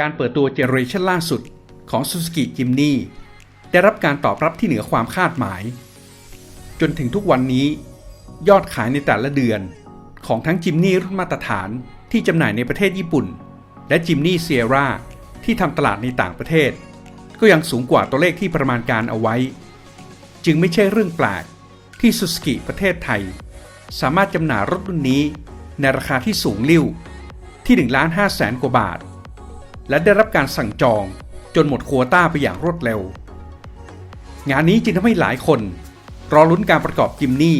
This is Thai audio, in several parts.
การเปิดตัวเจเนอเรชันล่าสุดของ Suzuki Jimny ได้รับการตอบรับที่เหนือความคาดหมาย จนถึงทุกวันนี้ ยอดขายในแต่ละเดือน ของทั้งจิมนี่รุ่นมาตรฐานที่จำหน่ายในประเทศญี่ปุ่น และจิมนี่เซียร่าที่ทำตลาดในต่างประเทศ ก็ยังสูงกว่าตัวเลขที่ประมาณการเอาไว้ จึงไม่ใช่เรื่องแปลกที่ซูซูกิประเทศไทย สามารถจำหน่ายรถรุ่นนี้ในราคาที่สูงลิ่วที่1ล้าน5แสนกว่าบาท และได้รับการสั่งจองจนหมดโควต้าไปอย่างรวดเร็ว งานนี้จึงทำให้หลายคน รอลุ้นการประกอบจิมนี่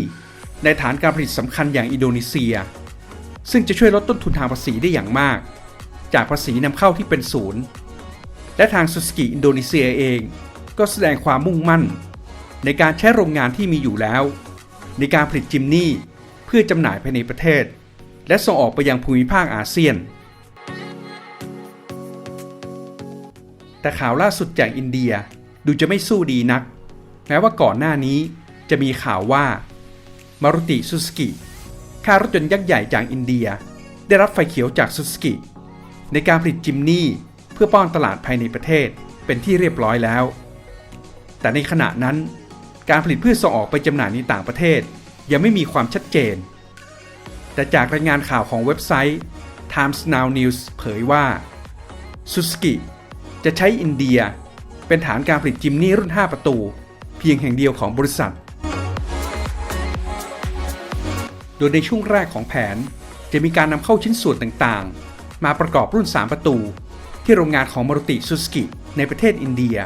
ในฐานการผลิตสำคัญอย่างอินโดนีเซีย ซึ่งจะช่วยลดต้นทุนทางภาษีได้อย่างมาก จากภาษีนำเข้าที่เป็นศูนย์ และทางซูซูกิอินโดนีเซียเอง ก็แสดงความมุ่งมั่น ในการใช้โรงงานที่มีอยู่แล้ว ในการผลิตจิมนี่เพื่อจำหน่ายภายในประเทศ และส่งออกไปยังภูมิภาคอาเซียน แต่ข่าวล่าสุดจากอินเดียดูจะไม่สู้ดีนัก แม้ว่าก่อนหน้านี้จะมีข่าวว่า มารุติซูซูกิค่ารถยนต์ยักษ์ใหญ่จากอินเดีย ได้รับไฟเขียวจากซูซูกิในการผลิตจิมนี่เพื่อป้อนตลาดภายในประเทศเป็นที่เรียบร้อยแล้ว แต่ในขณะนั้น การผลิตเพื่อส่งออกไปจำหน่ายในต่างประเทศ ยังไม่มีความชัดเจน แต่จากรายงานข่าวของเว็บไซต์ Times Now News เผยว่าซูซูกิ จะใช้อินเดีย เป็นฐานการผลิตจิมนี่รุ่น 5 ประตู เพียงแห่งเดียวของบริษัท โดยในช่วงแรกของแผนจะมีการนำเข้าชิ้นส่วนต่างๆ มาประกอบรุ่น 3 ประตู ที่โรงงานของมารุติซูซูกิในประเทศอินเดีย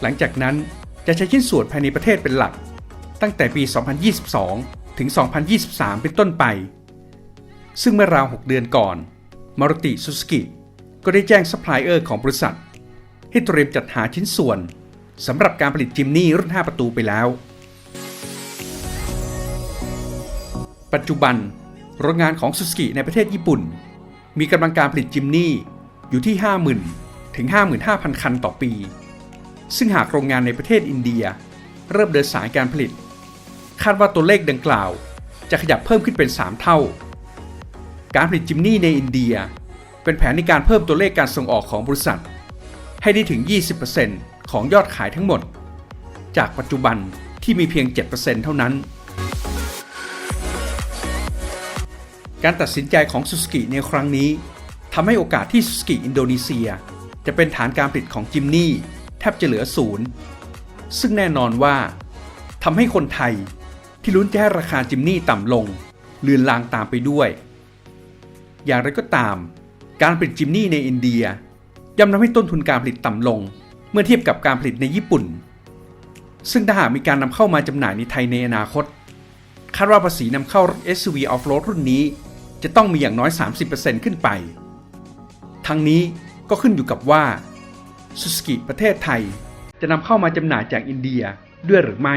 หลังจากนั้นจะใช้ชิ้นส่วนภายในประเทศเป็นหลัก ตั้งแต่ปี 2022 ถึง 2023 เป็นต้นไป ซึ่งเมื่อราว 6 เดือนก่อนมารุติซูซูกิ ก็ได้แจ้งซัพพลายเออร์ของบริษัท ให้เตรียมจัดหาชิ้นส่วนสำหรับการผลิตจิมนี่รุ่น 5 ประตูไปแล้ว ปัจจุบันโรงงานของซูซูกิในประเทศญี่ปุ่น มีกำลังการผลิตจิมนี่อยู่ที่ 50,000 ถึง 55,000 คันต่อปี ซึ่งหากโรงงานในประเทศอินเดีย เริ่มเดินสายการผลิต คาดว่าตัวเลขดังกล่าว จะขยับเพิ่มขึ้นเป็น 3 เท่า การผลิตจิมนี่ในอินเดีย เป็นแผนในการเพิ่มตัวเลขการส่งออกของบริษัท ให้ได้ถึง 20%ของยอดขายทั้งหมด จากปัจจุบันที่มีเพียง 7%เท่านั้น การตัดสินใจของซูซูกิในครั้งนี้ทำให้โอกาสที่ซูซูกิอินโดนีเซีย จะเป็นฐานการผลิตของจิมนี่แทบจะเหลือศูนย์ซึ่งแน่นอนว่าทำให้คนไทยที่ลุ้นจะให้ราคาจิมนี่ต่ำลงเลือนลางตามไปด้วย อย่างไรก็ตาม การผลิตจิมนี่ในอินเดียย่อมทำให้ต้นทุนการผลิตต่ำลง เมื่อเทียบกับการผลิตในญี่ปุ่น ซึ่งถ้าหากมีการนำเข้ามาจำหน่ายในไทยในอนาคต คาดว่าภาษีนำเข้ารถ SUV Off-road รุ่นนี้ จะต้องมีอย่างน้อย 30%ขึ้นไป ทั้งนี้ก็ขึ้นอยู่กับว่าซูซูกิประเทศไทย จะนำเข้ามาจำหน่ายจากอินเดียด้วยหรือไม่